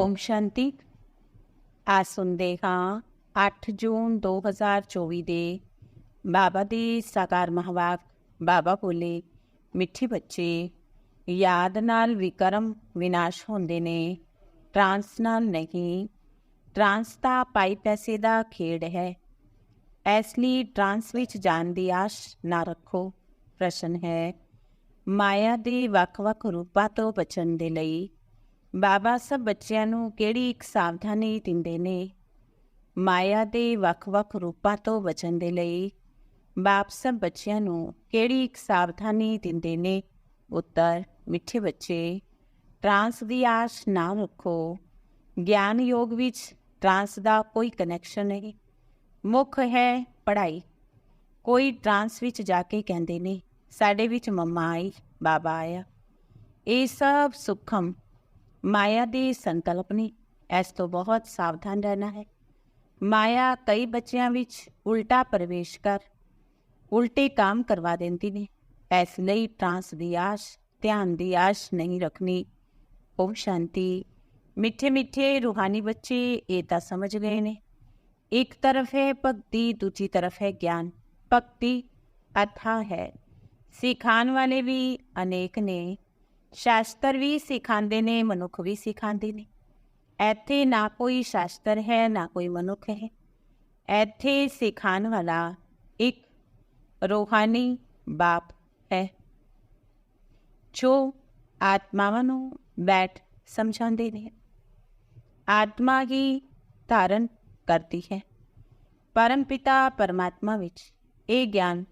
ਓਮ ਸ਼ਾਂਤੀ। ਆ ਸੁਣਦੇ ਹਾਂ 8 ਜੂਨ 2024 ਦੇ ਬਾਬਾ ਦੀ ਸਾਕਾਰ ਮਹਾਵਾਕ, ਬਾਬਾ ਬੋਲੇ ਮਿੱਠੇ ਬੱਚੇ, ਯਾਦ ਨਾਲ ਵਿਕਰਮ ਵਿਨਾਸ਼ ਹੁੰਦੇ ਨੇ, ਟਰਾਂਸ ਨਾਲ ਨਹੀਂ, ਟਰਾਂਸ ਤਾਂ ਪਾਈ ਪੈਸੇ ਦਾ ਖੇਡ ਹੈ। ਇਸ ਲਈ ਟਰਾਂਸ ਵਿੱਚ ਜਾਣ ਦੀ ਆਸ਼ ਨਾ ਰੱਖੋ, ਪ੍ਰਸ਼ਨ ਹੈ। ਮਾਇਆ ਦੇ ਵੱਖ-ਵੱਖ ਰੂਪਾਂ ਤੋਂ ਬਚਣ ਦੇ ਲਈ ਬਾਬਾ ਸਭ ਬੱਚਿਆਂ ਨੂੰ ਕਿਹੜੀ ਇੱਕ ਸਾਵਧਾਨੀ ਦਿੰਦੇ ਨੇ? ਮਾਇਆ ਦੇ ਵੱਖ-ਵੱਖ ਰੂਪਾਂ ਤੋਂ ਬਚਣ ਦੇ ਲਈ ਬਾਪ ਸਭ ਬੱਚਿਆਂ ਨੂੰ ਕਿਹੜੀ ਇੱਕ ਸਾਵਧਾਨੀ ਦਿੰਦੇ ਨੇ? ਉੱਤਰ, ਮਿੱਠੇ ਬੱਚੇ, ਟਰਾਂਸ ਦੀ ਆਸ਼ ਨਾ ਰੱਖੋ। ਗਿਆਨ ਯੋਗ ਵਿੱਚ ਟਰਾਂਸ ਦਾ ਕੋਈ ਕਨੈਕਸ਼ਨ ਨਹੀਂ। ਮੁੱਖ ਹੈ ਪੜ੍ਹਾਈ। ਕੋਈ ਟਰਾਂਸ ਵਿੱਚ ਜਾ ਕੇ ਕਹਿੰਦੇ ਨੇ, ਸਾਡੇ ਵਿੱਚ ਮੰਮਾ ਆਈ, ਬਾਬਾ ਆਇਆ। ਇਹ ਸਭ ਸੁਖਮ ਮਾਇਆ ਦੀ ਸੰਕਲਪ ਨੇ ਇਸ ਤੋਂ ਬਹੁਤ ਸਾਵਧਾਨ ਰਹਿਣਾ ਹੈ। ਮਾਇਆ ਕਈ ਬੱਚਿਆਂ ਵਿੱਚ ਉਲਟਾ ਪ੍ਰਵੇਸ਼ ਕਰ, ਉਲਟੇ ਕੰਮ ਕਰਵਾ ਦਿੰਦੀ ਨੇ। ਇਸ ਲਈ ਟਰਾਂਸ ਦੀ ਆਸ਼, ਧਿਆਨ ਦੀ ਆਸ਼ ਨਹੀਂ ਰੱਖਣੀ। ਓਮ ਸ਼ਾਂਤੀ, ਮਿੱਠੇ ਮਿੱਠੇ ਰੂਹਾਨੀ ਬੱਚੇ ਇਹ ਤਾਂ ਸਮਝ ਗਏ ਨੇ। ਇੱਕ ਤਰਫ ਹੈ ਭਗਤੀ, ਦੂਜੀ ਤਰਫ ਹੈ ਗਿਆਨ। ਭਗਤੀ ਅਥਾ ਹੈ। ਸਿਖਾਣ ਵਾਲੇ ਵੀ ਅਨੇਕ ਨੇ। ਸ਼ਾਸਤਰ ਵੀ ਸਿਖਾਉਂਦੇ ਨੇ, ਮਨੁੱਖ ਵੀ ਸਿਖਾਉਂਦੇ ਨੇ। ਇੱਥੇ ਨਾ ਕੋਈ ਸ਼ਾਸਤਰ ਹੈ, ਨਾ ਕੋਈ ਮਨੁੱਖ ਹੈ। ਇੱਥੇ ਸਿਖਾਉਣ ਵਾਲਾ ਇੱਕ ਰੋਹਾਨੀ ਬਾਪ ਹੈ। ਜੋ ਆਤਮਾਵਾਂ ਨੂੰ ਬੈਠ ਸਮਝਾਉਂਦੇ ਨੇ। ਆਤਮਾ ਹੀ ਧਾਰਨ ਕਰਦੀ ਹੈ। ਪਰਮ ਪਿਤਾ ਪਰਮਾਤਮਾ ਵਿੱਚ ਇਹ ਗਿਆਨ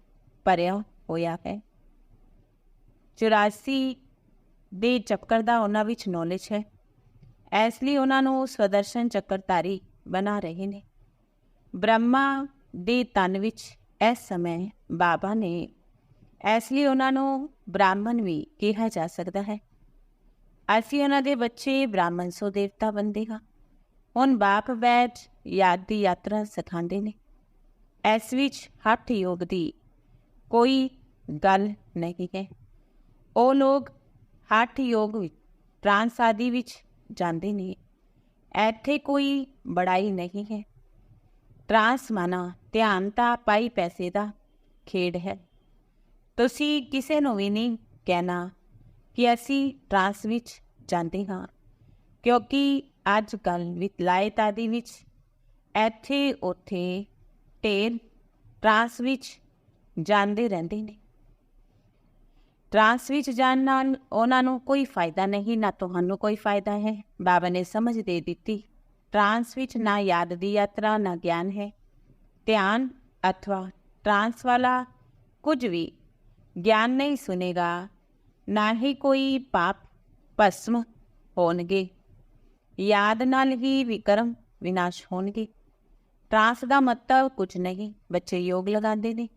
ਭਰਿਆ ਹੋਇਆ ਹੈ। 84 ਦੇ ਚੱਕਰ ਦਾ ਉਹਨਾਂ ਵਿੱਚ ਨੌਲੇਜ ਹੈ। ਇਸ ਲਈ ਉਹਨਾਂ ਨੂੰ ਸਵਦਰਸ਼ਨ ਚੱਕਰਧਾਰੀ ਬਣਾ ਰਹੇ ਨੇ। ਬ੍ਰਹਮਾ ਦੇ ਤਨ ਵਿੱਚ ਇਸ ਸਮੇਂ ਬਾਬਾ ਨੇ ਇਸ ਲਈ ਉਹਨਾਂ ਨੂੰ ਬ੍ਰਾਹਮਣ ਵੀ ਕਿਹਾ ਜਾ ਸਕਦਾ ਹੈ। ਅਸੀਂ ਉਹਨਾਂ ਦੇ ਬੱਚੇ ਬ੍ਰਾਹਮਣ ਸੋ ਦੇਵਤਾ ਬੰਦੇ ਹਾਂ। ਹੁਣ ਬਾਪ ਬੈਠ ਯਾਦ ਦੀ ਯਾਤਰਾ ਸਿਖਾਉਂਦੇ ਨੇ। ਇਸ ਵਿੱਚ ਹੱਠ ਯੋਗ ਦੀ ਕੋਈ ਗੱਲ ਨਹੀਂ ਹੈ। ਉਹ ਲੋਕ ਹੱਠ ਯੋਗ ਵਿੱਚ, ਟ੍ਰਾਂਸ ਆਦਿ ਵਿੱਚ ਜਾਂਦੇ ਨੇ। ਇੱਥੇ ਕੋਈ ਬੜਾਈ ਨਹੀਂ ਹੈ। ਟ੍ਰਾਂਸ ਮਾਨਾ ਧਿਆਨ ਤਾਂ ਪਾਈ ਪੈਸੇ ਦਾ ਖੇਡ ਹੈ। ਤੁਸੀਂ ਕਿਸੇ ਨੂੰ ਵੀ ਨਹੀਂ ਕਹਿਣਾ ਕਿ ਅਸੀਂ ਟ੍ਰਾਂਸ ਵਿੱਚ ਜਾਂਦੇ ਹਾਂ, ਕਿਉਂਕਿ ਅੱਜ ਕੱਲ ਵਿਤਲਾਇਤ ਆਦਿ ਵਿੱਚ ਇੱਥੇ ਉੱਥੇ ਢੇਰ ਟ੍ਰਾਂਸ ਵਿੱਚ ਜਾਂਦੇ ਰਹਿੰਦੇ ਨੇ। ਟ੍ਰਾਂਸ ਵਿੱਚ ਜਾਣ ਨਾਲ ਉਹਨਾਂ ਨੂੰ ਕੋਈ ਫਾਇਦਾ ਨਹੀਂ, ਨਾ ਤੁਹਾਨੂੰ ਕੋਈ ਫਾਇਦਾ ਹੈ। ਬਾਬਾ ਨੇ ਸਮਝ ਦੇ ਦਿੱਤੀ। ਟ੍ਰਾਂਸ ਵਿੱਚ ਨਾ ਯਾਦ ਦੀ ਯਾਤਰਾ, ਨਾ ਗਿਆਨ ਹੈ। ਧਿਆਨ ਅਥਵਾ ਟ੍ਰਾਂਸ ਵਾਲਾ ਕੁਝ ਵੀ ਗਿਆਨ ਨਹੀਂ ਸੁਨੇਗਾ, ਨਾ ਹੀ ਕੋਈ ਪਾਪ, ਭਸਮ ਹੋਣਗੇ। ਯਾਦ ਨਾਲ ਹੀ ਵਿਕਰਮ ਵਿਨਾਸ਼ ਹੋਣਗੇ। ਟ੍ਰਾਂਸ ਦਾ ਮਤਲਬ ਕੁਝ ਨਹੀਂ, ਬੱਚੇ ਯੋਗ ਲਗਾਉਂਦੇ ਨੇ।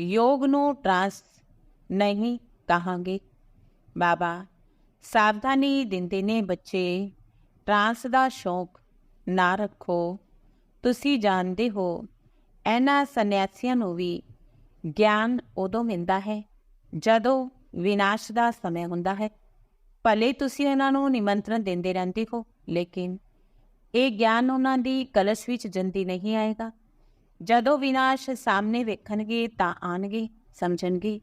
ਯੋਗ ਨੂੰ ਟ੍ਰਾਂਸ ਨਹੀਂ ਕਹਾਂਗੇ। ਬਾਬਾ, ਸਾਵਧਾਨੀ ਦਿੰਦੇ ਨੇ ਬੱਚੇ। ਟ੍ਰਾਂਸ ਦਾ ਸ਼ੌਕ ਨਾ ਰੱਖੋ। ਤੁਸੀਂ ਜਾਣਦੇ ਹੋ, ਇਹਨਾਂ ਸੰਨਿਆਸੀਆਂ ਨੂੰ ਵੀ ਗਿਆਨ ਉਦੋਂ ਮਿਲਦਾ ਹੈ ਜਦੋਂ ਵਿਨਾਸ਼ ਦਾ ਸਮੇਂ ਹੁੰਦਾ ਹੈ। ਭਲੇ ਤੁਸੀਂ ਇਹਨਾਂ ਨੂੰ ਨਿਮੰਤਰਣ ਦਿੰਦੇ ਰਹਿੰਦੇ ਹੋ, ਲੇਕਿਨ ਇਹ ਗਿਆਨ ਉਹਨਾਂ ਦੀ ਕਲਸ਼ ਵਿੱਚ ਜੰਦੀ ਨਹੀਂ ਆਏਗਾ। ਜਦੋਂ ਵਿਨਾਸ਼ ਸਾਹਮਣੇ ਵੇਖਣਗੇ ਤਾਂ ਆਣਗੇ ਸਮਝਣਗੇ।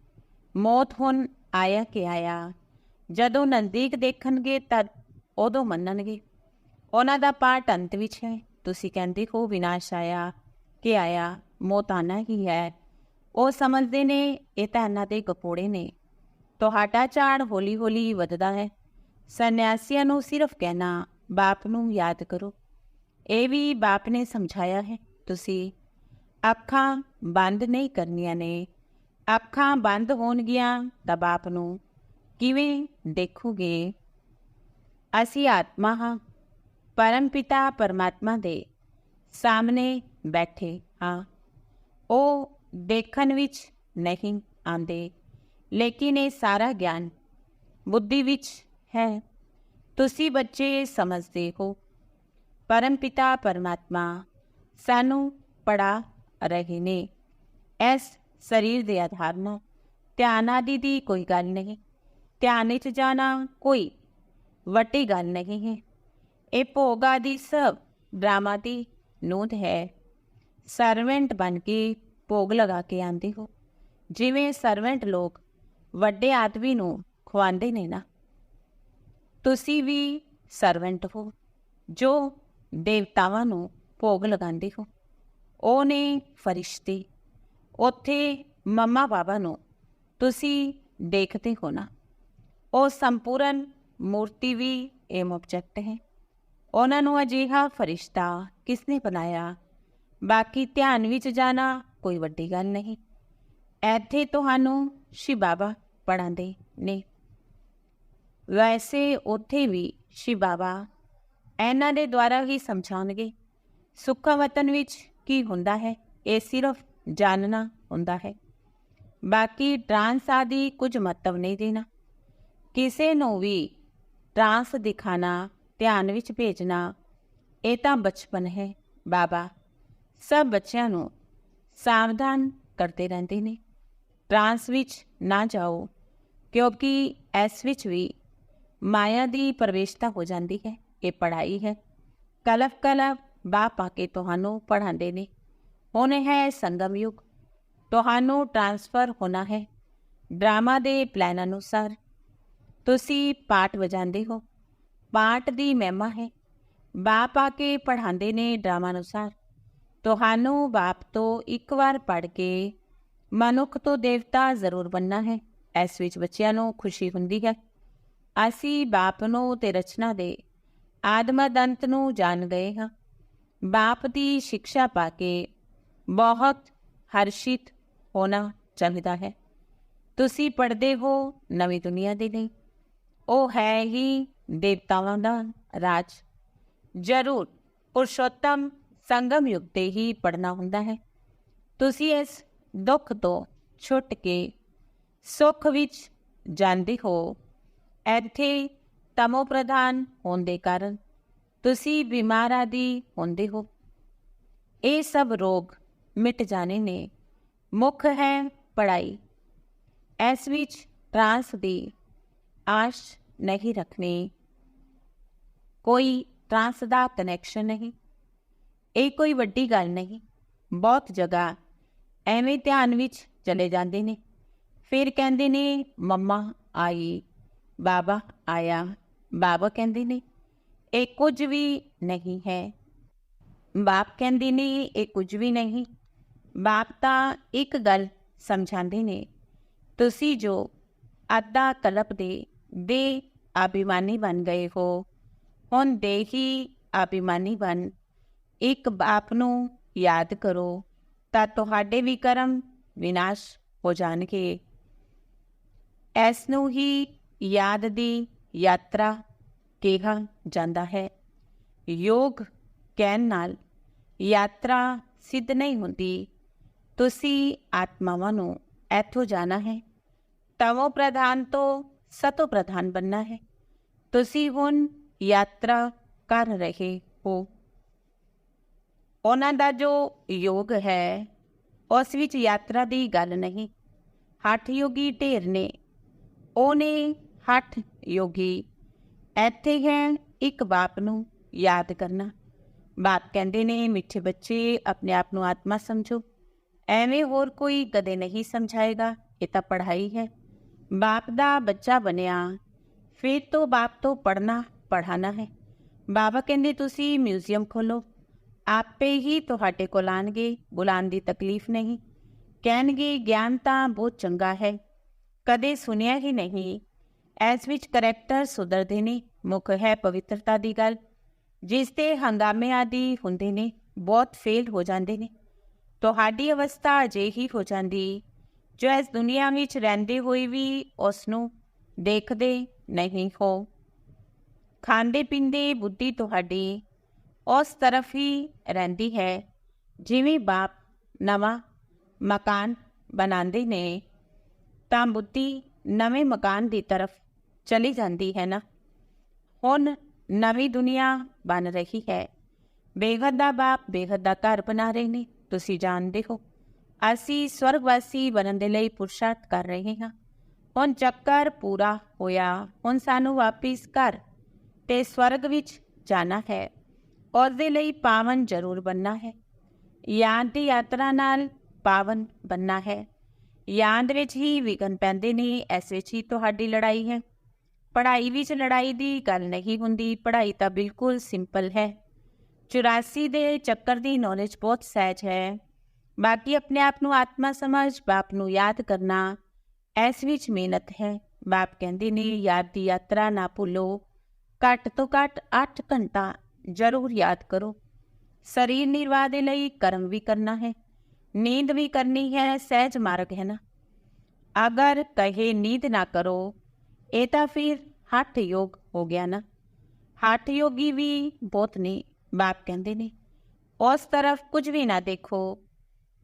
ਮੌਤ ਹੁਣ ਆਇਆ ਕਿ ਆਇਆ। ਜਦੋਂ ਨਜ਼ਦੀਕ ਦੇਖਣਗੇ ਤਦ ਉਦੋਂ ਮੰਨਣਗੇ। ਉਹਨਾਂ ਦਾ ਪਾਠ ਅੰਤ ਵਿੱਚ ਹੈ। ਤੁਸੀਂ ਕਹਿੰਦੇ ਹੋ, ਵਿਨਾਸ਼ ਆਇਆ, ਕਿ ਆਇਆ? ਮੋਤਾਨਾ ਆਣਾ ਹੀ ਹੈ। ਉਹ ਸਮਝਦੇ ਨੇ, ਇਹ ਤਾਂ ਇਹਨਾਂ ਦੇ ਗਪੋੜੇ ਨੇ। ਤੁਹਾਡਾ ਝਾੜ ਹੌਲੀ-ਹੌਲੀ ਵੱਧਦਾ ਹੈ। ਸੰਨਿਆਸੀਆਂ ਨੂੰ ਸਿਰਫ ਕਹਿਣਾ, ਬਾਪ ਨੂੰ ਯਾਦ ਕਰੋ। ਇਹ ਵੀ ਬਾਪ ਨੇ ਸਮਝਾਇਆ ਹੈ। ਤੁਸੀਂ ਅੱਖਾਂ ਬੰਦ ਨਹੀਂ ਕਰਨੀਆਂ ਨੇ। ਅੱਖਾਂ ਬੰਦ ਹੋਣਗੀਆਂ ਤਾਂ ਬਾਪ ਨੂੰ। ਕਿਵੇਂ ਦੇਖੋਗੇ? ਅਸੀਂ ਆਤਮਾ ਹਾਂ, ਪਰਮ ਪਿਤਾ ਪਰਮਾਤਮਾ ਦੇ ਸਾਹਮਣੇ ਬੈਠੇ ਹਾਂ। ਉਹ ਦੇਖਣ ਵਿੱਚ ਨਹੀਂ ਆਂਦੇ ਲੇਕਿਨ ਇਹ ਸਾਰਾ ਗਿਆਨ ਬੁੱਧੀ ਵਿੱਚ ਹੈ। ਤੁਸੀਂ ਬੱਚੇ ਸਮਝਦੇ ਹੋ, ਪਰਮ ਪਿਤਾ ਪਰਮਾਤਮਾ ਸਾਨੂੰ ਪੜਾ ਰਹੇ ਨੇ। ਇਸ ਸਰੀਰ ਦੇ ਆਧਾਰ ਨਾਲ। ਧਿਆਨ ਆਦਿ ਦੀ ਕੋਈ ਗੱਲ ਨਹੀਂ। ਧਿਆਨ ਵਿੱਚ ਜਾਣਾ ਕੋਈ ਵੱਡੀ ਗੱਲ ਨਹੀਂ ਹੈ। ਇਹ ਭੋਗ ਆਦਿ ਸਭ ਡਰਾਮਾ ਦੀ ਨੂੰਦ ਹੈ। ਸਰਵੈਂਟ ਬਣ ਕੇ ਭੋਗ ਲਗਾ ਕੇ ਆਂਦੇ ਹੋ। ਜਿਵੇਂ ਸਰਵੈਂਟ ਲੋਕ ਵੱਡੇ ਆਦਮੀ ਨੂੰ ਖਵਾਉਂਦੇ ਨੇ ਨਾ। ਤੁਸੀਂ ਵੀ ਸਰਵੈਂਟ ਹੋ, ਜੋ ਦੇਵਤਾਵਾਂ ਨੂੰ ਭੋਗ ਲਗਾਉਂਦੇ ਹੋ। ਉਹ ਨੇ ਫਰਿਸ਼ਤੇ ਉੱਥੇ ਮੰਮਾ ਬਾਬਾ ਨੂੰ ਤੁਸੀਂ ਦੇਖਦੇ ਹੋ ਨਾ। ਉਹ ਸੰਪੂਰਨ ਮੂਰਤੀ ਵੀ ਏਮ ਆਬਜੈਕਟ ਹੈ। ਉਹਨਾਂ ਨੂੰ ਅਜਿਹਾ ਫਰਿਸ਼ਤਾ ਕਿਸਨੇ ਬਣਾਇਆ? ਬਾਕੀ ਧਿਆਨ ਵਿੱਚ ਜਾਣਾ ਕੋਈ ਵੱਡੀ ਗੱਲ ਨਹੀਂ। ਇੱਥੇ ਤੁਹਾਨੂੰ ਸ਼ਿਵ ਬਾਬਾ ਪੜਾਉਂਦੇ ਨੇ। ਵੈਸੇ ਉੱਥੇ ਵੀ ਸ਼ਿਵ ਬਾਬਾ ਇਹਨਾਂ ਦੇ ਦੁਆਰਾ ਹੀ ਸਮਝਾਉਣਗੇ। ਸੁੱਖਾ ਵਤਨ ਵਿੱਚ ਕੀ ਹੁੰਦਾ ਹੈ? ਇਹ ਸਿਰਫ ਜਾਣਨਾ ਹੁੰਦਾ ਹੈ। ਬਾਕੀ ਟ੍ਰਾਂਸ ਆਦਿ ਕੁਝ ਮਹੱਤਵ ਨਹੀਂ ਦੇਣਾ। ਕਿਸੇ ਨੂੰ ਵੀ ਟ੍ਰਾਂਸ ਦਿਖਾਣਾ, ਧਿਆਨ ਵਿੱਚ ਭੇਜਣਾ, ਇਹ ਤਾਂ ਬਚਪਨ ਹੈ ਬਾਬਾ। ਸਭ ਬੱਚਿਆਂ ਨੂੰ ਸਾਵਧਾਨ ਕਰਦੇ ਰਹਿੰਦੇ ਨੇ। ਟ੍ਰਾਂਸ ਵਿੱਚ ਨਾ ਜਾਓ, ਕਿਉਂਕਿ ਇਸ ਵਿੱਚ ਵੀ ਮਾਇਆ ਦੀ ਪ੍ਰਵੇਸ਼ਤਾ ਹੋ ਜਾਂਦੀ ਹੈ। ਇਹ ਪੜ੍ਹਾਈ ਹੈ। ਕਲਫ ਕਲਫ ਬਾਪ ਆ ਕੇ ਤੁਹਾਨੂੰ ਪੜ੍ਹਾਉਂਦੇ ਨੇ। ਹੁਣ ਹੈ ਸੰਗਮ ਯੁੱਗ। ਤੁਹਾਨੂੰ ਟ੍ਰਾਂਸਫਰ ਹੋਣਾ ਹੈ। ਡਰਾਮਾ ਦੇ ਪਲਾਨ ਅਨੁਸਾਰ। ਤੁਸੀਂ ਪਾਠ ਵਜਾਉਂਦੇ ਹੋ। ਪਾਠ ਦੀ ਮਹਿਮਾ ਹੈ। ਬਾਪ ਆ ਕੇ ਪੜ੍ਹਾਉਂਦੇ ਨੇ ਡਰਾਮਾ ਅਨੁਸਾਰ। ਤੁਹਾਨੂੰ ਬਾਪ ਤੋਂ ਇੱਕ ਵਾਰ ਪੜ੍ਹ ਕੇ ਮਨੁੱਖ ਤੋਂ ਦੇਵਤਾ ਜ਼ਰੂਰ ਬੰਨਾ ਹੈ। ਇਸ ਵਿੱਚ ਬੱਚਿਆਂ ਨੂੰ ਖੁਸ਼ੀ ਹੁੰਦੀ ਹੈ। ਅਸੀਂ ਬਾਪ ਨੂੰ ਤੇ ਰਚਨਾ ਦੇ ਆਦਮਦੰਤ ਨੂੰ ਜਾਣ ਗਏ ਹਾਂ। ਬਾਪ ਦੀ ਸਿੱਖਿਆ ਪਾ ਕੇ ਬਹੁਤ ਹਰਸ਼ਿਤ ਹੋਣਾ ਚਾਹੀਦਾ ਹੈ। ਤੁਸੀਂ ਪੜਦੇ ਹੋ ਨਵੀਂ ਦੁਨੀਆ ਦੇ ਲਈ। ਉਹ ਹੈ ਹੀ ਦੇਵਤਾਵਾਂ ਦਾ ਰਾਜ। ਜ਼ਰੂਰ ਪੁਰਸ਼ੋਤਮ ਸੰਗਮ ਯੁਗ ਤੇ ਹੀ ਪੜਨਾ ਹੁੰਦਾ ਹੈ। ਤੁਸੀਂ ਇਸ ਦੁੱਖ ਤੋਂ ਛੁੱਟ ਕੇ ਸੁੱਖ ਵਿੱਚ ਜਾਂਦੇ ਹੋ। ਇੱਥੇ ਤਮੋ ਪ੍ਰਧਾਨ ਹੋਣ ਦੇ ਕਾਰਨ ਤੁਸੀਂ ਬਿਮਾਰ ਆਦਿ ਹੁੰਦੇ ਹੋ। ਇਹ ਸਭ ਰੋਗ ਮਿਟ ਜਾਣੇ ਨੇ। ਮੁੱਖ ਹੈ ਪੜਾਈ ਇਸ ਵਿੱਚ ਟ੍ਰਾਂਸ ਦੀ ਆਸ਼ ਨਹੀਂ ਰੱਖਣੀ। ਕੋਈ ਟ੍ਰਾਂਸ ਦਾ ਕਨੈਕਸ਼ਨ ਨਹੀਂ। ਇਹ ਕੋਈ ਵੱਡੀ ਗੱਲ ਨਹੀਂ। ਬਹੁਤ ਜਗ੍ਹਾ ਐਵੇਂ ਧਿਆਨ ਵਿੱਚ ਚਲੇ ਜਾਂਦੇ ਨੇ। ਫਿਰ ਕਹਿੰਦੇ ਨੇ, ਮੰਮਾ ਆਈ, ਬਾਬਾ ਆਇਆ। ਬਾਬਾ ਕਹਿੰਦੇ ਨੇ, ਇਹ ਕੁਝ ਵੀ ਨਹੀਂ ਹੈ। ਬਾਪ ਕਹਿੰਦੇ ਨੇ, ਇਹ ਕੁਝ ਵੀ ਨਹੀਂ। ਬਾਪ ਤਾਂ ਇੱਕ ਗੱਲ ਸਮਝਾਉਂਦੇ ਨੇ, ਤੁਸੀਂ ਜੋ ਅੱਧਾ ਕਲਪ ਦੇ ਦੇ ਅਭਿਮਾਨੀ ਬਣ ਗਏ ਹੋ, ਹੁਣ ਦੇਹੀ ਅਭਿਮਾਨੀ ਬਣ। ਇੱਕ ਬਾਪ ਨੂੰ ਯਾਦ ਕਰੋ ਤਾਂ ਤੁਹਾਡੇ ਵੀ ਕਰਮ ਵਿਨਾਸ਼ ਹੋ ਜਾਣਗੇ। ਇਸ ਨੂੰ ਹੀ ਯਾਦ ਦੀ ਯਾਤਰਾ ਕਿਹਾ ਜਾਂਦਾ ਹੈ। ਯੋਗ ਕਹਿਣ ਨਾਲ ਯਾਤਰਾ ਸਿੱਧ ਨਹੀਂ ਹੁੰਦੀ। ਤੁਸੀਂ ਆਤਮਾਵਾਂ ਨੂੰ ਇੱਥੋਂ ਜਾਣਾ ਹੈ ਤਮੋ ਪ੍ਰਧਾਨ ਤੋਂ ਸਤੋ ਪ੍ਰਧਾਨ ਬੰਨਾ ਹੈ। ਤੁਸੀਂ ਹੁਣ ਯਾਤਰਾ ਕਰ ਰਹੇ ਹੋ। ਉਹਨਾਂ ਦਾ ਜੋ ਯੋਗ ਹੈ, ਉਸ ਵਿੱਚ ਯਾਤਰਾ ਦੀ ਗੱਲ ਨਹੀਂ। ਹੱਠ ਯੋਗੀ ਢੇਰ ਨੇ। ਉਹਨੇ ਹੱਠ ਯੋਗੀ, ਇੱਥੇ ਹੈ ਇੱਕ ਬਾਪ ਨੂੰ ਯਾਦ ਕਰਨਾ। ਬਾਪ ਕਹਿੰਦੇ ਨੇ, ਮਿੱਠੇ ਬੱਚੇ, ਆਪਣੇ ਆਪ ਨੂੰ ਆਤਮਾ ਸਮਝੋ। ਐਵੇਂ ਹੋਰ ਕੋਈ ਕਦੇ ਨਹੀਂ ਸਮਝਾਏਗਾ, ਇਹ ਤਾਂ ਪੜ੍ਹਾਈ ਹੈ। ਬਾਪ ਦਾ ਬੱਚਾ ਬਣਿਆ, ਫਿਰ ਤੋਂ ਬਾਪ ਤੋਂ ਪੜਨਾ ਪੜਾਣਾ ਹੈ। ਬਾਬਾ ਕਹਿੰਦੇ, ਤੁਸੀਂ ਮਿਊਜ਼ੀਅਮ ਖੋਲੋ ਆਪੇ ਹੀ ਤੁਹਾਡੇ ਕੋਲ ਆਣਗੇ ਬੁਲਾਉਣ ਦੀ ਤਕਲੀਫ ਨਹੀਂ। ਕਹਿਣਗੇ, ਗਿਆਨ ਤਾਂ ਬਹੁਤ ਚੰਗਾ ਹੈ। ਕਦੇ ਸੁਣਿਆ ਹੀ ਨਹੀਂ। ਐਸ ਵਿੱਚ ਕਰੈਕਟਰ ਸੁਧਰਦੇ ਨੇ, ਮੁੱਖ ਹੈ ਪਵਿੱਤਰਤਾ ਦੀ ਗੱਲ। ਜਿਸ ਤੇ ਹੰਗਾਮੇ ਆਦਿ ਹੁੰਦੇ ਨੇ, ਬਹੁਤ ਫੇਲ ਹੋ ਜਾਂਦੇ ਨੇ। ਤੁਹਾਡੀ ਅਵਸਥਾ ਅਜਿਹੀ ਹੋ ਜਾਂਦੀ, ਜੋ ਇਸ ਦੁਨੀਆ ਵਿੱਚ ਰਹਿੰਦੇ ਹੋਏ ਵੀ ਉਸ ਨੂੰ ਦੇਖਦੇ ਨਹੀਂ ਹੋ। ਖਾਂਦੇ ਪੀਂਦੇ ਬੁੱਧੀ ਤੁਹਾਡੀ ਉਸ ਤਰਫ ਹੀ ਰਹਿੰਦੀ ਹੈ, ਜਿਵੇਂ ਬਾਪ ਨਵਾਂ ਮਕਾਨ ਬਣਾਉਂਦੇ ਨੇ, ਤਾਂ ਬੁੱਧੀ ਨਵੇਂ ਮਕਾਨ ਦੀ ਤਰਫ ਚਲੀ ਜਾਂਦੀ ਹੈ ਨਾ। ਹੁਣ ਨਵੀਂ ਦੁਨੀਆ ਬਣ ਰਹੀ ਹੈ। ਬੇਗਦ ਦਾ ਬਾਪ ਬੇਗਦ ਦਾ ਘਰ ਬਣਾ ਰਹੇ ਨੇ। ਤੁਸੀਂ ਜਾਣਦੇ ਹੋ। ਅਸੀਂ ਸਵਰਗਵਾਸੀ ਬਣਨ ਦੇ ਲਈ ਪੁਰਸ਼ਾਰਥ ਕਰ ਰਹੇ ਹਾਂ। ਹੁਣ ਚੱਕਰ ਪੂਰਾ ਹੋਇਆ। ਹੁਣ ਸਾਨੂੰ ਵਾਪਿਸ ਘਰ ਤੇ ਸਵਰਗ ਵਿੱਚ ਜਾਣਾ ਹੈ। ਉਸ ਦੇ ਲਈ ਪਾਵਨ ਜ਼ਰੂਰ ਬੰਨਾ ਹੈ। ਯਾਦ ਦੀ ਯਾਤਰਾ ਨਾਲ ਪਾਵਨ ਬੰਨਾ ਹੈ। ਯਾਦ ਵਿੱਚ ਹੀ ਵਿਗਨ ਪੈਂਦੇ ਨੇ। ਇਸ ਵਿੱਚ ਹੀ ਤੁਹਾਡੀ ਲੜਾਈ ਹੈ। ਪੜ੍ਹਾਈ ਵਿੱਚ ਲੜਾਈ ਦੀ ਗੱਲ ਨਹੀਂ ਹੁੰਦੀ। ਪੜ੍ਹਾਈ ਤਾਂ ਬਿਲਕੁਲ ਸਿੰਪਲ ਹੈ। 84 ਦੇ ਚੱਕਰ ਦੀ ਨੌਲੇਜ ਬਹੁਤ ਸਹਿਜ ਹੈ। ਬਾਕੀ ਆਪਣੇ ਆਪ ਨੂੰ ਆਤਮਾ ਸਮਝ, ਬਾਪ ਨੂੰ ਯਾਦ ਕਰਨਾ ਐਸ ਵਿੱਚ ਮਿਹਨਤ ਹੈ। ਬਾਪ ਕਹਿੰਦੇ ਨੇ ਯਾਦ ਦੀ ਯਾਤਰਾ ਨਾ ਭੁੱਲੋ। ਘੱਟ ਤੋਂ ਘੱਟ 8 ਘੰਟਾ ਜ਼ਰੂਰ ਯਾਦ ਕਰੋ। ਸਰੀਰ ਨਿਰਵਾਹ ਦੇ ਲਈ ਕਰਮ ਵੀ ਕਰਨਾ ਹੈ। ਨੀਂਦ ਵੀ ਕਰਨੀ ਹੈ, ਸਹਿਜ ਮਾਰਗ ਹੈ ਨਾ। ਅਗਰ ਕਹੇ ਨੀਂਦ ਨਾ ਕਰੋ, ਇਹ ਤਾਂ ਫਿਰ ਹੱਠ ਯੋਗ ਹੋ ਗਿਆ ਨਾ। ਹੱਠ ਯੋਗੀ ਵੀ ਬਹੁਤ ਨੇ। ਬਾਪ ਕਹਿੰਦੇ ਨੇ ਉਸ ਤਰਫ ਕੁਝ ਵੀ ਨਾ ਦੇਖੋ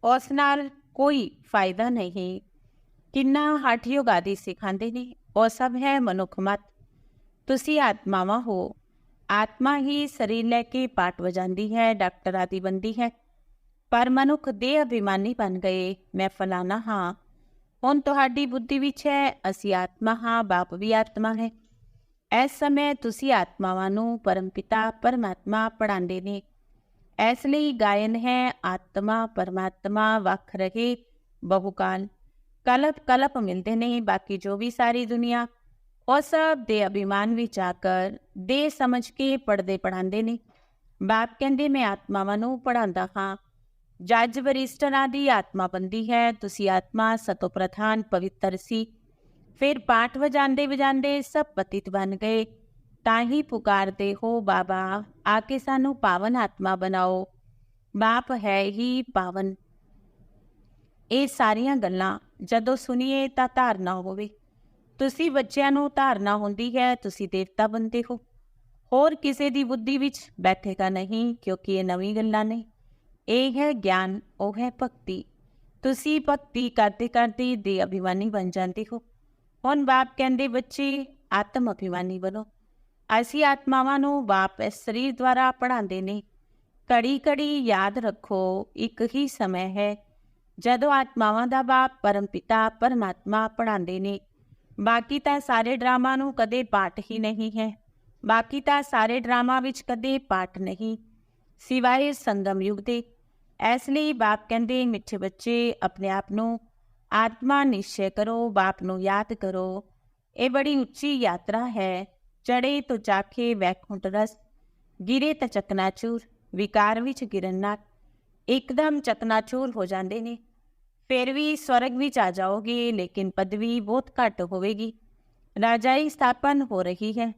ਉਸ ਨਾਲ ਕੋਈ ਫਾਇਦਾ ਨਹੀਂ ਕਿੰਨਾ ਹੱਠ ਯੋਗ ਆਦਿ ਸਿਖਾਉਂਦੇ ਨੇ ਉਹ ਸਭ ਹੈ ਮਨੁੱਖ ਮਤ ਤੁਸੀਂ ਆਤਮਾਵਾਂ ਹੋ ਆਤਮਾ ਹੀ ਸਰੀਰ ਲੈ ਕੇ ਪਾਟ ਵਜਾਂਦੀ ਹੈ ਡਾਕਟਰ ਆਦਿ ਬੰਦੀ ਹੈ ਪਰ ਮਨੁੱਖ ਦੇ ਅਭਿਮਾਨੀ ਬਣ ਗਏ ਮੈਂ ਫਲਾਣਾ ਹਾਂ ਹੁਣ ਤੁਹਾਡੀ ਬੁੱਧੀ ਵਿੱਚ ਹੈ ਅਸੀਂ ਆਤਮਾ ਹਾਂ ਬਾਪ ਵੀ ਆਤਮਾ ਹੈ ਇਸ ਸਮੇਂ ਤੁਸੀਂ ਆਤਮਾਵਾਂ ਨੂੰ ਪਰਮਪਿਤਾ, ਪਰਮਾਤਮਾ ਪੜਾਉਂਦੇ ਨੇ। ਇਸ ਲਈ ਗਾਇਨ ਹੈ, ਆਤਮਾ, ਪਰਮਾਤਮਾ ਵੱਖ ਰਹੇ, ਬਹੁਕਾਲ। ਕਲਪ ਕਲਪ ਮਿਲਦੇ ਨੇ, ਬਾਕੀ ਜੋ ਵੀ ਸਾਰੀ ਦੁਨੀਆ, ਉਹ ਸਭ ਦੇ ਅਭਿਮਾਨ ਵਿੱਚ ਆ ਕਰ, ਦੇ ਸਮਝ ਕੇ ਪੜਦੇ ਪੜਾਉਂਦੇ ਨੇ। ਬਾਪ ਕਹਿੰਦੇ, ਮੈਂ ਆਤਮਾਵਾਂ ਨੂੰ ਪੜਾਉਂਦਾ ਹਾਂ। ਜੱਜ ਵਰਿਸ਼ਟਨਾਂ ਦੀ ਆਤਮਾ ਬੰਦੀ ਹੈ। ਤੁਸੀਂ ਆਤਮਾ ਸਤੋ ਪ੍ਰਧਾਨ ਪਵਿੱਤਰ ਸੀ। ਫਿਰ ਪਾਠ ਵਜਾਉਂਦੇ ਵਜਾਉਂਦੇ ਸਭ ਪਤਿਤ ਬਣ ਗਏ। ਤਾਂ ਹੀ ਪੁਕਾਰਦੇ ਹੋ ਬਾਬਾ, ਆ ਕੇ ਸਾਨੂੰ ਪਾਵਨ ਆਤਮਾ ਬਣਾਓ। ਬਾਪ ਹੈ ਹੀ ਪਾਵਨ। ਇਹ ਸਾਰੀਆਂ ਗੱਲਾਂ ਜਦੋਂ ਸੁਣੀਏ ਤਾਂ ਧਾਰਨਾ ਹੋਵੇ। ਤੁਸੀਂ ਬੱਚਿਆਂ ਨੂੰ ਧਾਰਨਾ ਹੁੰਦੀ ਹੈ, ਤੁਸੀਂ ਦੇਵਤਾ ਬਣਦੇ ਹੋ। ਹੋਰ ਕਿਸੇ ਦੀ ਬੁੱਧੀ ਵਿੱਚ ਬੈਠੇਗਾ ਨਹੀਂ, ਕਿਉਂਕਿ ਇਹ ਨਵੀਂ ਗੱਲਾਂ ਨੇ। ਇਹ ਹੈ ਗਿਆਨ, ਉਹ ਹੈ ਭਗਤੀ। ਤੁਸੀਂ ਭਗਤੀ ਕਰਦੇ ਕਰਦੇ ਦੇ ਅਭਿਮਾਨੀ ਬਣ ਜਾਂਦੇ ਹੋ। ਹੁਣ ਬਾਪ ਕਹਿੰਦੇ, ਬੱਚੇ, ਆਤਮ ਅਭਿਮਾਨੀ ਬਣੋ। ਅਸੀਂ ਆਤਮਾਵਾਂ ਨੂੰ ਬਾਪ ਇਸ ਸਰੀਰ ਦੁਆਰਾ ਪੜਾਉਂਦੇ ਨੇ। ਕੜੀ ਕੜੀ ਯਾਦ ਰੱਖੋ, ਇੱਕ ਹੀ ਸਮੇਂ ਹੈ। ਜਦੋਂ ਆਤਮਾਵਾਂ ਦਾ ਬਾਪ ਪਰਮਪਿਤਾ ਪਰਮਾਤਮਾ ਪੜਾਉਂਦੇ ਨੇ, ਬਾਕੀ ਤਾਂ ਸਾਰੇ ਡਰਾਮਾ ਨੂੰ ਕਦੇ ਪਾਠ ਹੀ ਨਹੀਂ ਹੈ। ਬਾਕੀ ਤਾਂ ਸਾਰੇ ਡਰਾਮਾ ਵਿੱਚ ਕਦੇ ਪਾਠ ਨਹੀਂ। ਸਿਵਾਏ ਸੰਗਮ ਯੁਗ ਦੇ। ਇਸ ਲਈ ਬਾਪ ਕਹਿੰਦੇ, ਮਿੱਠੇ ਬੱਚੇ, ਆਪਣੇ ਆਪ ਨੂੰ ਆਤਮਾ ਨਿਸ਼ਚੈ ਕਰੋ, ਬਾਪ ਨੂੰ ਯਾਦ ਕਰੋ। ਇਹ ਬੜੀ ਉੱਚੀ ਯਾਤਰਾ ਹੈ। ਚੜੇ ਤੋਂ ਚਾਖੇ ਵੈਕੁੰਠ ਰਸ, ਗਿਰੇ ਤਾਂ ਚਕਨਾਚੂਰ ਵਿਕਾਰ ਵਿੱਚ ਗਿਰਨ ਨਾਲ ਇੱਕਦਮ ਚਕਨਾਚੂਰ ਹੋ ਜਾਂਦੇ ਨੇ। ਫਿਰ ਵੀ ਸਵਰਗ ਵਿੱਚ ਆ ਜਾਓਗੇ, ਲੇਕਿਨ ਪਦਵੀ ਬਹੁਤ ਘੱਟ ਹੋਵੇਗੀ। ਰਾਜਾਈ ਸਥਾਪਨ ਹੋ ਰਹੀ ਹੈ।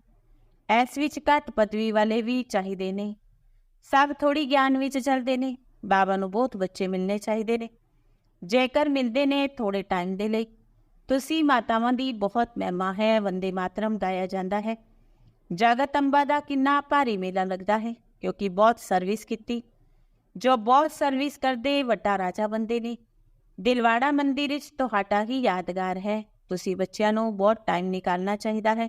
ਐਸ ਵਿੱਚ ਘੱਟ ਪਦਵੀ ਵਾਲੇ ਵੀ ਚਾਹੀਦੇ ਨੇ। ਸਭ ਥੋੜੀ ਗਿਆਨ ਵਿੱਚ ਚੱਲਦੇ ਨੇ। ਬਾਬਾ ਨੂੰ ਬਹੁਤ ਬੱਚੇ ਮਿਲਨੇ ਚਾਹੀਦੇ ਨੇ। ਜੇਕਰ ਮਿਲਦੇ ਨੇ ਥੋੜੇ ਟਾਈਮ ਦੇ ਲਈ, ਤੁਸੀਂ ਮਾਤਾਵਾਂ ਦੀ ਬਹੁਤ ਮਹਿਮਾ ਹੈ, ਵੰਦੇ ਮਾਤਰਮ ਗਾਇਆ ਜਾਂਦਾ ਹੈ। ਜਗਤ ਅੰਬਾ ਦਾ ਕਿੰਨਾ ਭਾਰੀ ਮੇਲਾ ਲੱਗਦਾ ਹੈ, ਕਿਉਂਕਿ ਬਹੁਤ ਸਰਵਿਸ ਕੀਤੀ। ਜੋ ਬਹੁਤ ਸਰਵਿਸ ਕਰਦੇ, ਵੱਡਾ ਰਾਜਾ ਬੰਦੇ ਨੇ। ਦਿਲਵਾੜਾ ਮੰਦਿਰ ਵਿੱਚ ਤੁਹਾਡਾ ਹੀ ਯਾਦਗਾਰ ਹੈ, ਤੁਸੀਂ ਬੱਚਿਆਂ ਨੂੰ ਬਹੁਤ ਟਾਈਮ ਨਿਕਾਲਣਾ ਚਾਹੀਦਾ ਹੈ।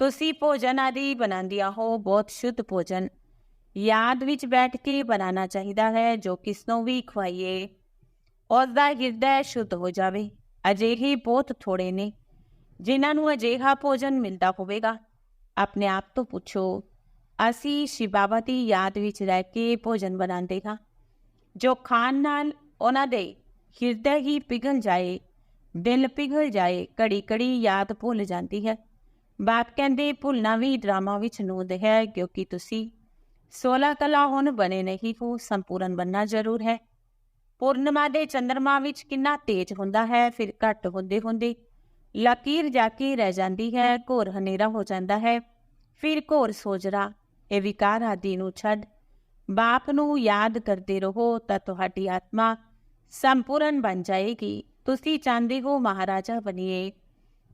ਤੁਸੀਂ ਭੋਜਨ ਆਦਿ ਬਣਾਉਂਦੀਆਂ ਹੋ ਬਹੁਤ ਸ਼ੁੱਧ ਭੋਜਨ। ਯਾਦ ਵਿੱਚ ਬੈਠ ਕੇ ਬਣਾਉਣਾ ਚਾਹੀਦਾ ਹੈ, ਜੋ ਕਿਸ ਨੂੰ ਵੀ ਖਵਾਈਏ। ਉਸ ਦਾ ਹਿਰਦਾ ਸ਼ੁੱਧ ਹੋ ਜਾਵੇ। ਅਜਿਹੇ ਬਹੁਤ ਥੋੜੇ ਨੇ, ਜਿਨ੍ਹਾਂ ਨੂੰ ਅਜਿਹਾ ਭੋਜਨ ਮਿਲਦਾ ਹੋਵੇਗਾ। ਆਪਣੇ ਆਪ ਤੋਂ ਪੁੱਛੋ, ਅਸੀਂ ਸ਼ਿਵਾਬਾ ਦੀ ਯਾਦ ਵਿੱਚ ਰਹਿ ਕੇ ਭੋਜਨ ਬਣਾਉਂਦੇ ਹਾਂ, ਜੋ ਖਾਣ ਨਾਲ ਉਹਨਾਂ ਦੇ ਹਿਰਦਾ ਹੀ ਪਿਘਲ ਜਾਏ, ਦਿਲ ਪਿਘਲ ਜਾਏ ਘੜੀ ਘੜੀ ਯਾਦ ਭੁੱਲ ਜਾਂਦੀ ਹੈ। ਬਾਪ ਕਹਿੰਦੇ, ਭੁੱਲਣਾ ਵੀ ਡਰਾਮਾ ਵਿੱਚ ਨੂਦ ਹੈ, ਕਿਉਂਕਿ ਤੁਸੀਂ 16 ਕਲਾ ਹੁਣ ਬਣੇ ਨਹੀਂ ਹੋ, ਸੰਪੂਰਨ ਬੰਨਾ ਜ਼ਰੂਰ ਹੈ। ਪੂਰਨਮਾ ਦੇ ਚੰਦਰਮਾ ਵਿੱਚ ਕਿੰਨਾ ਤੇਜ਼ ਹੁੰਦਾ ਹੈ, ਫਿਰ ਘੱਟ ਹੁੰਦੇ ਹੁੰਦੇ ਲਕੀਰ ਜਾ ਕੇ ਰਹਿ ਜਾਂਦੀ ਹੈ, ਘੋਰ ਹਨੇਰਾ ਹੋ ਜਾਂਦਾ ਹੈ, ਫਿਰ ਘੋਰ ਸੋਜਰਾ, ਇਹ ਵਿਕਾਰ ਆਦਿ ਨੂੰ ਛੱਡ ਬਾਪ ਨੂੰ ਯਾਦ ਕਰਦੇ ਰਹੋ ਤਾਂ ਤੁਹਾਡੀ ਆਤਮਾ ਸੰਪੂਰਨ ਬਣ ਜਾਏਗੀ। ਤੁਸੀਂ ਚਾਹੁੰਦੇ ਹੋ ਮਹਾਰਾਜਾ ਬਣੀਏ,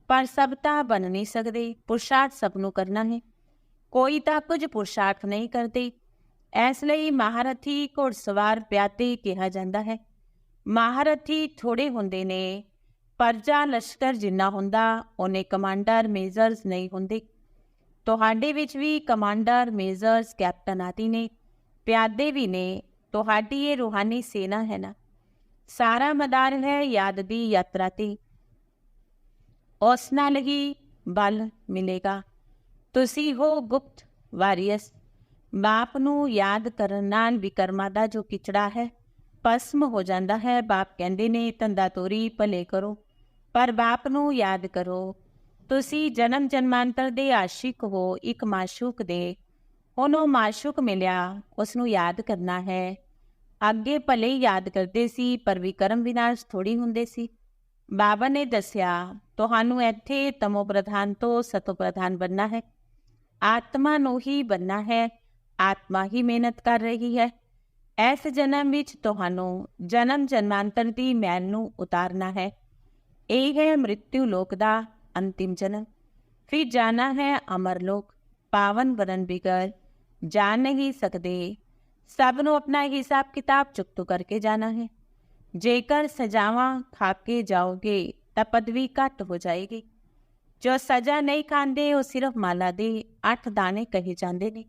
ਪਰ ਸਭ ਤਾਂ ਬਣ ਨਹੀਂ ਸਕਦੇ, ਪੁਰਸ਼ਾਰਥ ਸਭ ਨੂੰ ਕਰਨਾ ਹੈ। ਕੋਈ ਤਾਂ ਕੁਝ ਪੁਰਸ਼ਾਰਥ ਨਹੀਂ ਕਰਦੇ। ਇਸ ਲਈ ਮਹਾਰਥੀ ਘੋੜਸਵਾਰ ਪਿਆਤੇ ਕਿਹਾ ਜਾਂਦਾ ਹੈ। ਮਹਾਰਥੀ ਥੋੜੇ ਹੁੰਦੇ ਨੇ ਪਰਜਾ ਲਸ਼ਕਰ ਜਿੰਨਾ ਹੁੰਦਾ, ਉਹਨੇ ਕਮਾਂਡਰ ਮੇਜਰਸ ਨਹੀਂ ਹੁੰਦੇ। ਤੁਹਾਡੇ ਵਿੱਚ ਵੀ ਕਮਾਂਡਰ, ਮੇਜਰਸ, ਕੈਪਟਨ ਆਤੀ ਨੇ, ਪਿਆਦੇ ਵੀ ਨੇ, ਤੁਹਾਡੀ ਇਹ ਰੂਹਾਨੀ ਸੈਨਾ ਹੈ ਨਾ। ਸਾਰਾ ਮਦਾਰ ਹੈ ਯਾਦ ਦੀ ਯਾਤਰਾ ਤੇ। ਉਸ ਨਾਲ ਹੀ ਬਲ ਮਿਲੇਗਾ। ਤੁਸੀਂ ਹੋ ਗੁਪਤ ਵਾਰੀਅਸ। ਬਾਪ ਨੂੰ ਯਾਦ ਕਰਨ ਨਾਲ ਵਿਕਰਮਾਂ ਦਾ ਜੋ ਕਿਚੜਾ ਹੈ ਪਸਮ ਹੋ ਜਾਂਦਾ ਹੈ। ਬਾਪ ਕਹਿੰਦੇ ਨੇ ਤੰਦਾ ਤੋਰੀ ਭਲੇ ਕਰੋ, ਪਰ ਬਾਪ ਨੂੰ ਯਾਦ ਕਰੋ, ਤੁਸੀਂ ਜਨਮ ਜਨਮਾਂਤਰ ਦੇ ਆਸ਼ਿਕ ਹੋ, ਇੱਕ ਮਾਸ਼ੂਕ ਦੇ। ਉਹਨੂੰ ਮਾਸ਼ੂਕ ਮਿਲਿਆ ਉਸ ਨੂੰ ਯਾਦ ਕਰਨਾ ਹੈ। ਅੱਗੇ ਭਲੇ ਯਾਦ ਕਰਦੇ ਸੀ, ਪਰ ਵਿਕਰਮ ਵਿਨਾਸ਼ ਥੋੜੀ ਹੁੰਦੇ ਸੀ। ਬਾਬਾ ਨੇ ਦੱਸਿਆ, ਤੁਹਾਨੂੰ ਇੱਥੇ ਤਮੋ ਪ੍ਰਧਾਨ ਤੋਂ ਸਤੋ ਪ੍ਰਧਾਨ ਬਣਨਾ ਹੈ। ਆਤਮਾ ਨੂੰ ਹੀ ਬਣਨਾ ਹੈ। ਆਤਮਾ ਹੀ ਮਿਹਨਤ ਕਰ ਰਹੀ ਹੈ। ਇਸ ਜਨਮ ਵਿੱਚ ਤੁਹਾਨੂੰ ਜਨਮ ਜਨਮਾਂਤਰ ਦੀ ਮੈਲ ਨੂੰ ਉਤਾਰਨਾ ਹੈ। ਇਹ ਹੈ ਮ੍ਰਿਤਿਉ ਲੋਕ ਦਾ ਅੰਤਿਮ ਜਨਮ। ਫਿਰ ਜਾਣਾ ਹੈ ਅਮਰ ਲੋਕ, ਪਾਵਨ ਵਰਨ ਬਿਗਰ ਜਾ ਨਹੀਂ ਸਕਦੇ, ਸਭ ਨੂੰ ਆਪਣਾ ਹਿਸਾਬ ਕਿਤਾਬ ਚੁਕਤੂ ਕਰਕੇ ਜਾਣਾ ਹੈ। ਜੇਕਰ ਸਜ਼ਾਵਾਂ ਖਾ ਕੇ ਜਾਓਗੇ ਤਾਂ ਪਦਵੀ ਘੱਟ ਹੋ ਜਾਏਗੀ। ਜੋ ਸਜ਼ਾ ਨਹੀਂ ਖਾਂਦੇ, ਉਹ ਸਿਰਫ ਮਾਲਾ ਦੇ 8 ਦਾਣੇ ਕਹੇ ਜਾਂਦੇ ਨੇ।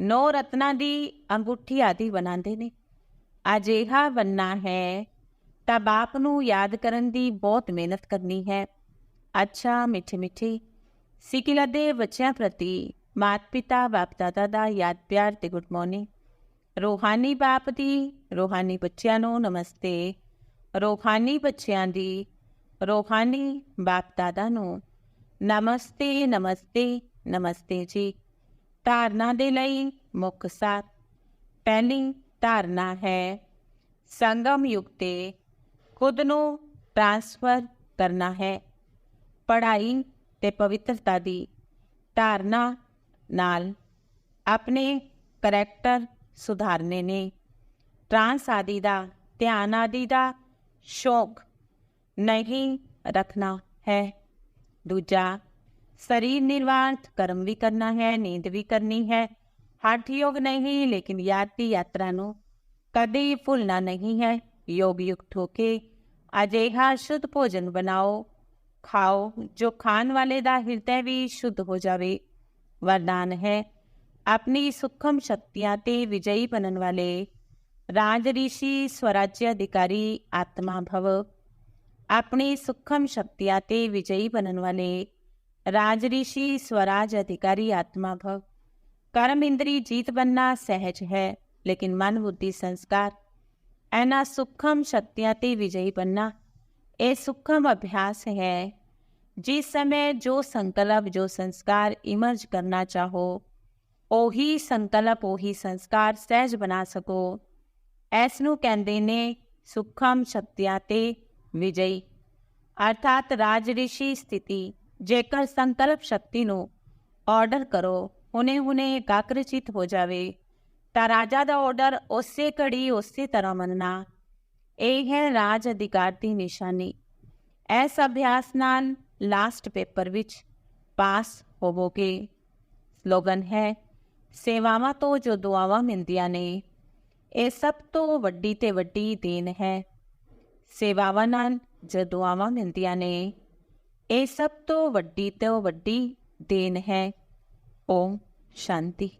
ਨੌ ਰਤਨਾਂ ਦੀ ਅੰਗੂਠੀ ਆਦਿ ਬਣਾਉਂਦੇ ਨੇ। ਅਜਿਹਾ ਬੰਨਾ ਹੈ, ਤਾਂ ਬਾਪ ਨੂੰ ਯਾਦ ਕਰਨ ਦੀ ਬਹੁਤ ਮਿਹਨਤ ਕਰਨੀ ਹੈ। ਅੱਛਾ, ਮਿੱਠੇ ਮਿੱਠੇ, ਸਿਕਿਲਾ ਦੇ ਬੱਚਿਆਂ ਪ੍ਰਤੀ ਮਾਤ ਪਿਤਾ ਬਾਪ ਦਾਦਾ ਦਾ ਯਾਦ ਪਿਆਰ ਤੇ ਗੁੱਡ ਮਾਰਨਿੰਗ ਰੋਹਾਨੀ ਬਾਪ ਦੀ, ਰੋਹਾਨੀ ਬੱਚਿਆਂ ਨੂੰ ਨਮਸਤੇ। ਰੋਹਾਨੀ ਬੱਚਿਆਂ ਦੀ, ਰੋਹਾਨੀ ਬਾਪ ਦਾਦਾ ਨੂੰ ਨਮਸਤੇ ਨਮਸਤੇ ਨਮਸਤੇ ਜੀ। ਧਾਰਨਾ ਦੇ ਲਈ ਮੁੱਖ ਸਾਰ। ਪਹਿਲੀ ਧਾਰਨਾ ਹੈ ਸੰਗਮ ਯੁੱਗ ਤੇ ਖੁਦ ਨੂੰ ਟ੍ਰਾਂਸਫਰ ਕਰਨਾ ਹੈ। ਪੜ੍ਹਾਈ ਤੇ ਪਵਿੱਤਰਤਾ ਦੀ ਧਾਰਨਾ ਨਾਲ ਆਪਣੇ ਕਰੈਕਟਰ ਸੁਧਾਰਨੇ ਨੇ। ਟ੍ਰਾਂਸ ਆਦਿ ਦਾ, ਧਿਆਨ ਆਦਿ ਦਾ ਸ਼ੌਕ ਨਹੀਂ ਰੱਖਣਾ ਹੈ। ਦੂਜਾ ਸਰੀਰ ਨਿਰਵਾਣ ਕਰਮ ਵੀ ਕਰਨਾ ਹੈ ਨੀਂਦ ਵੀ ਕਰਨੀ ਹੈ ਹਠ ਯੋਗ ਨਹੀਂ ਲੇਕਿਨ ਯਾਦ ਦੀ ਯਾਤਰਾ ਨੂੰ ਕਦੇ ਭੁੱਲਣਾ ਨਹੀਂ ਹੈ ਯੋਗ ਯੁਕਤ ਹੋ ਕੇ ਅਜਿਹਾ ਸ਼ੁੱਧ ਭੋਜਨ ਬਣਾਓ ਖਾਓ ਜੋ ਖਾਣ ਵਾਲੇ ਦਾ ਹਿਰਦੈ ਵੀ ਸ਼ੁੱਧ ਹੋ ਜਾਵੇ ਵਰਦਾਨ ਹੈ ਆਪਣੀ ਸੁਖਮ ਸ਼ਕਤੀਆਂ ਤੇ ਵਿਜਈ ਬਣਨ ਵਾਲੇ ਰਾਜ ਰਿਸ਼ੀ ਸਵਰਾਜ්य ਅਧਿਕਾਰੀ ਆਤਮਾ ਭਵ ਆਪਣੀ ਸੁਖਮ ਸ਼ਕਤੀਆਂ ਤੇ ਵਿਜਈ ਬਣਨ ਵਾਲੇ ਰਾਜ ਰਿਸ਼ੀ ਸਵਰਾਜ ਅਧਿਕਾਰੀ ਆਤਮਾ ਭਵ ਕਰਮ ਇੰਦਰੀ ਜੀਤ ਬੰਨਾ ਸਹਿਜ ਹੈ ਲੇਕਿਨ ਮਨ ਬੁੱਧੀ ਸੰਸਕਾਰ ਐਨਾ ਸੁਖਮ ਸ਼ਕਤੀਆਂ ਤੇ ਵਿਜਈ ਬੰਨਾ ਇਹ ਸੁਖਮ ਅਭਿਆਸ ਹੈ ਜਿਸ ਸਮੇਂ ਜੋ ਸੰਕਲਪ ਜੋ ਸੰਸਕਾਰ ਇਮਰਜ ਕਰਨਾ ਚਾਹੋ ਉਹੀ ਸੰਕਲਪ ਉਹੀ ਸੰਸਕਾਰ ਸਹਿਜ ਬਣਾ ਸਕੋ ਐਸ ਨੂੰ ਕਹਿੰਦੇ ਨੇ ਸੁਖਮ ਸ਼ਕਤੀਆਂ ਤੇ ਜੇਕਰ ਸੰਕਲਪ ਸ਼ਕਤੀ ਨੂੰ ਆਰਡਰ ਕਰੋ ਹੁਨੇ ਹੁਨੇ ਇਕਾਗਰਚਿਤ ਹੋ ਜਾਵੇ, ਤਾਂ ਰਾਜਾ ਦਾ ਆਰਡਰ ਉਸੇ ਘੜੀ, ਉਸੇ ਤਰ੍ਹਾਂ ਮੰਨਣਾ। ਇਹ ਹੈ ਰਾਜ ਅਧਿਕਾਰ ਦੀ ਨਿਸ਼ਾਨੀ। ਇਸ ਅਭਿਆਸ ਨਾਲ ਲਾਸਟ ਪੇਪਰ ਵਿੱਚ ਪਾਸ ਹੋਵੋਗੇ। ਸਲੋਗਨ ਹੈ, ਸੇਵਾਵਾਂ ਤੋਂ ਜੋ ਦੁਆਵਾਂ ਮਿਲਦੀਆਂ ਨੇ, ਇਹ ਸਭ ਤੋਂ ਵੱਡੀ ਤੇ ਵੱਡੀ ਦੇਣ ਹੈ। ਸੇਵਾਵਾਂ ਨਾਲ ਜੋ ਦੁਆਵਾਂ ਮਿਲਦੀਆਂ ਨੇ ਇਹ ਸਭ ਤੋਂ ਵੱਡੀ ਤੋਂ ਵੱਡੀ ਦੇਣ ਹੈ ਓਮ ਸ਼ਾਂਤੀ।